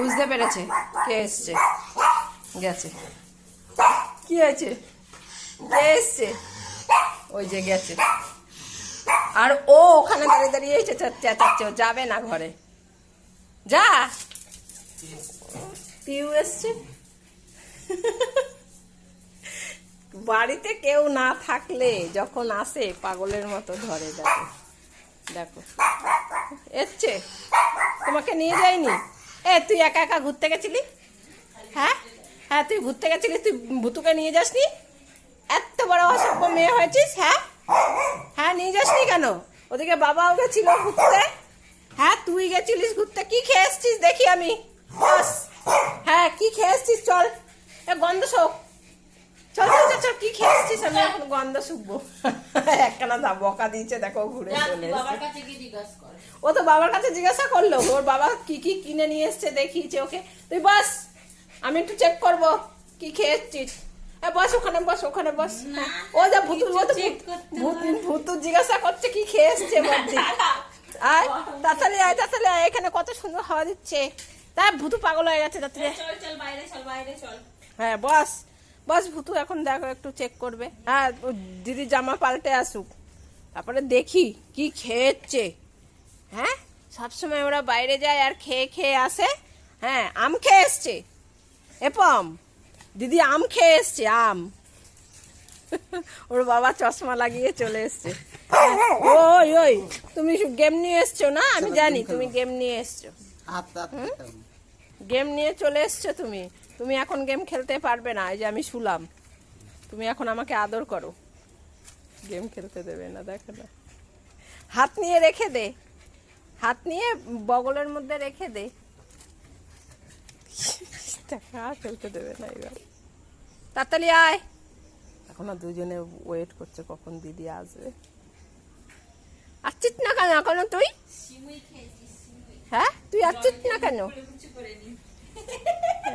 বুঝতে পেরেছে কে এসছে? গেছে। কি হয়েছে? কে এসছে? ওই যে গেছে। আর ও ওখানে দাঁড়িয়ে দাঁড়িয়ে চেঁচা- চেঁচাচ্ছে, ও যাবে না ঘরে। যা। পিউ এসছে। বাড়িতে কেউ না থাকলে যখন আসে, পাগলের মতো ধরে দেখো। দেখো। এসছে। তোমাকে নিয়ে যায়নি? এ, তুই একা একা ঘুরতে গেছিলি? হ্যাঁ? হ্যাঁ তুই ঘুরতে গেছিলি? তুই ভুতুকে নিয়ে যাসনি? এত বড় অসভ্য মেয়ে হয়েছিস হ্যাঁ? হ্যাঁ নিয়ে যাসনি কেন? ওদিকে বাবাও গেছিল ঘুরতে। হ্যাঁ তুই গেছিলিস ঘুরতে? কি খেয়ে দেখি আমি? হ্যাঁ কি খেয়ে এসছিস চল। এ, গন্ধ শোক। চল চল চল কি খেয়ে এসছিস? আমি এখন গন্ধ শুকবো। একখানা দা বকা দিয়েছে দেখো ঘুরে চলে ও তো বাবার কাছে জিজ্ঞাসা করল ওর বাবা কি কি কিনে নিয়ে এসছে দেখিয়েছে ওকে। তুই বস আমি একটু চেক করব কি খেয়ে এসছিস। এ বস ওখানে বস ওখানে বস। ও যা ভুতু ভূত- ভুতু জিজ্ঞাসা করছে কি খেয়ে এসছে আয় তাড়াতাড়ি আয় তাড়াতাড়ি আয় এখানে কত সুন্দর হাওয়া দিচ্ছে। তা ভুতু পাগল হয়ে গেছে তাড়াতাড়ি চল চল বাইরে চল বাইরে চল। হ্যাঁ বস। বস ভুতু এখন দেখো একটু চেক করবে। হ্যাঁ দিদি জামা পাল্টে আসুক। তারপরে দেখি কি খেয়েছে। হ্যাঁ সবসময় ওরা বাইরে যায় আর খেয়ে খেয়ে আসে। হ্যাঁ আম খেয়ে এসছে। এপম দিদি আম খেয়ে এসছে আম। ওর বাবা চশমা লাগিয়ে চলে এসছে। ওই ওই তুমি গেম নিয়ে এসছো না? আমি জানি তুমি গেম নিয়ে এসছো। গেম নিয়ে চলে এসছো তুমি? তুমি এখন গেম খেলতে পারবে না এই যে আমি শুলাম। তুমি এখন আমাকে আদর করো। গেম খেলতে দেবে না দেখো না। হাত নিয়ে রেখে দে। হাত নিয়ে বগলের মধ্যে রেখে দে। দেখা খেলতে দেবে না এবার। তাড়াতাড়ি আয়। এখনও দুজনে ওয়েট করছে কখন দিদি আসবে। আসছিস না কেন এখনও তুই? হ্যাঁ? তুই আসছিস না কেন?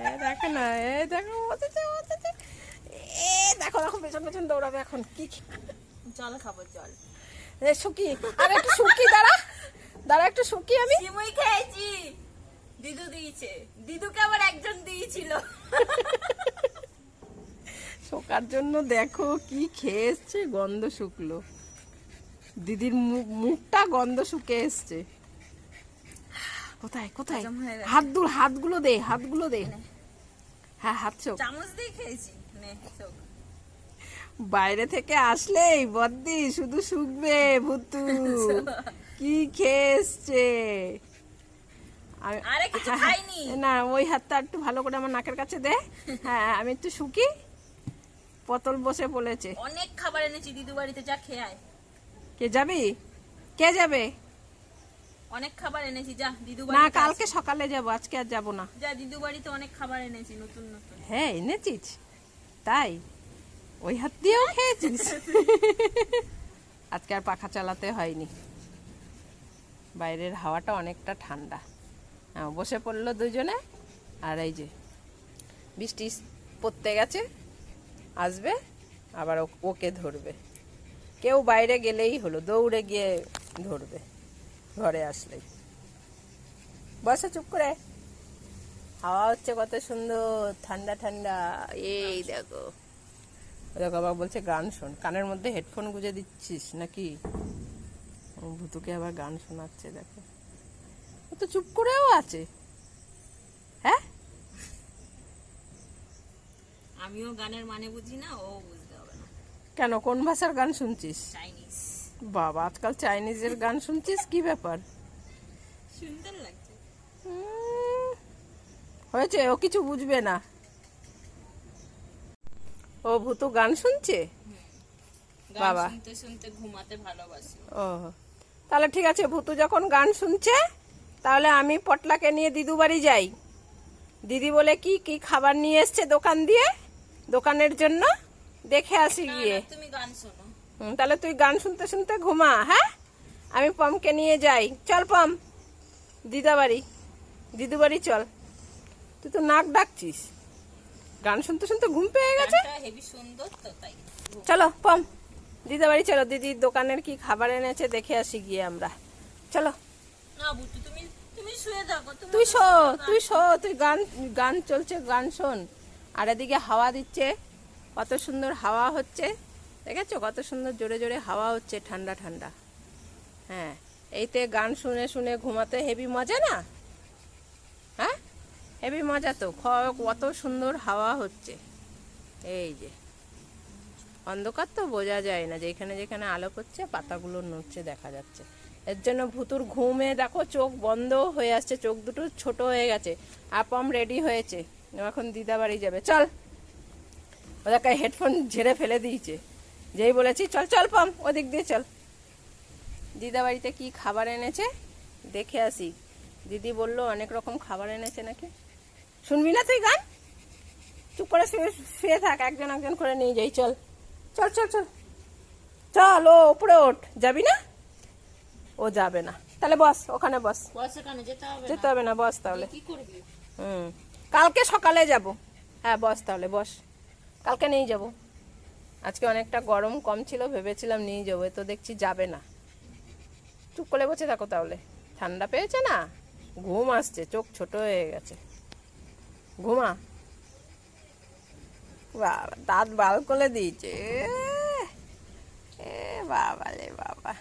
দেখো না এ দেখো বসেছে বসেছে। এ দেখো দেখো পেছন পেছন দৌড়াবে এখন। কি জল খাব জল। এ সুকি আর একটু সুকি দাঁড়া। দাঁড়া একটু সুকি আমি। সিমুই খেয়েছি। দিদু দিয়েছে। দিদুকে আবার একজন দিয়েছিল। শোকার জন্য দেখো কি খেয়ে এসছে গন্ধ শুকলো। দিদির মুখ- মুখটা গন্ধ শুকে এসছে। কোথায় কোথায়? হাত দুল হাতগুলো দে হাতগুলো দে। হ্যাঁ হাত চোখ। চামচ দিয়ে খেয়েছি। বাইরে থেকে আসলেই বদ্দি শুধু শুকবে ভুতু। কি খেয়ে এসছে আমি- আরে কিছু হ্যাঁ। না ওই হাতটা একটু ভালো করে আমার নাকের কাছে দে। হ্যাঁ আমি একটু শুকি। পতল বসে পড়েছে অনেক খাবার এনেছি দিদু বাড়িতে যা খেয়ে আয়। কে যাবি? কে যাবে? অনেক খাবার এনেছি যা দিদু না কালকে সকালে যাব আজকে আর যাব না। যা দিদু বাড়িতে অনেক খাবার এনেছি নতুন নতুন। হ্যাঁ এনেছিস? তাই? ওই হাত দিয়েও খেয়েছিস? আজকে আর পাখা চালাতে হয়নি। বাইরের হাওয়াটা অনেকটা ঠান্ডা। হ্যাঁ, বসে পড়ল দুজনে আর এই যে বৃষ্টি পড়তে গেছে আসবে আবার ওকে ধরবে। কেউ বাইরে গেলেই হলো দৌড়ে গিয়ে ধরবে। ঘরে আসলেই বসে চুপ করে। হাওয়া হচ্ছে কত সুন্দর ঠান্ডা ঠান্ডা। এই দেখো। দেখো আবার বলছে গান শোন। কানের মধ্যে হেডফোন গুঁজে দিচ্ছিস নাকি? ভুতুকে আবার গান শোনাচ্ছে দেখো। ও তো চুপ করেও আছে। হ্যাঁ? আমিও গানের মানে বুঝি না ও বুঝতে হবে না। কেন? কোন ভাষার গান শুনছিস? চাইনিজ। বাবা আজকাল চাইনিজের গান শুনছিস? কি ব্যাপার? সুন্দর লাগছে। হয়েছে ও কিছু বুঝবে না। ও ভূতু গান শুনছে? বাবা। শুনতে শুনতে ঘুমাতে ভালোবাসি। ও তাহলে ঠিক আছে ভূতু যখন গান শুনছে তাহলে আমি পটলাকে নিয়ে দিদু বাড়ি যাই। দিদি বলে কি কি খাবার নিয়ে এসছে দোকান দিয়ে? দোকানের জন্য? দেখে আসি গিয়ে। তুমি গান শোনো। তাহলে তুই গান শুনতে শুনতে ঘুমা হ্যাঁ? আমি পমকে নিয়ে যাই। চল পম। দিদা বাড়ি। দিদু বাড়ি চল। তুই তো নাক ডাকছিস। গান শুনতে শুনতে ঘুম পেয়ে গেছে? গানটা সুন্দর তাই। চলো পম। দিদা বাড়ি চলো। দিদির দোকানের কি খাবার এনেছে দেখে আসি গিয়ে আমরা। চলো। তুমি তুমি শুয়ে তুই শো তুই শো তুই গান গান চলছে গান শোন। আর এদিকে হাওয়া দিচ্ছে। কত সুন্দর হাওয়া হচ্ছে। দেখেছ? কত সুন্দর জোরে জোরে হাওয়া হচ্ছে, ঠান্ডা ঠান্ডা। হ্যাঁ এইতে গান শুনে শুনে ঘুমাতে হেভি মজা না? হ্যাঁ? হেভি মজা তো কত সুন্দর হাওয়া হচ্ছে। এই যে, অন্ধকার তো বোঝা যায় না, যেখানে যেখানে আলো করছে পাতাগুলো নড়ছে, দেখা যাচ্ছে। এর জন্য ভুতুর ঘুমে দেখো, চোখ বন্ধ হয়ে আসছে, চোখ দুটো ছোট হয়ে গেছে। আপম রেডি হয়েছে। এখন দিদা বাড়ি যাবে। চল, ওদেরকে হেডফোন ঝেড়ে ফেলে দিয়েছে। যেই বলেছি চল চল পাম ওদিক দিয়ে চল। দিদা বাড়িতে কি খাবার এনেছে? দেখে আসি। দিদি বলল অনেক রকম খাবার এনেছে নাকি? শুনবি না তুই গান? চুপ করে শুয়ে শুয়ে থাক একজন একজন করে নিয়ে যাই চল। চল চল চল। চল ও উপরে ওঠ। যাবি না? ও যাবে না। তাহলে বস ওখানে বস। যেতে হবে না। বস তাহলে। হুম। কালকে সকালে যাব। হ্যাঁ বস তাহলে বস। কালকে নিয়ে যাব। আজকে অনেকটা গরম কম ছিল, ভেবেছিলাম নিয়ে যাব তো দেখছি যাবে না। চুপ করে বসে থাকো তাহলে। ঠান্ডা পেয়েছে না? ঘুম আসছে, চোখ ছোট হয়ে গেছে। ঘুমা। বাবা, দাঁত বাল করে দিয়েছে। এ, বাবা রে বাবা।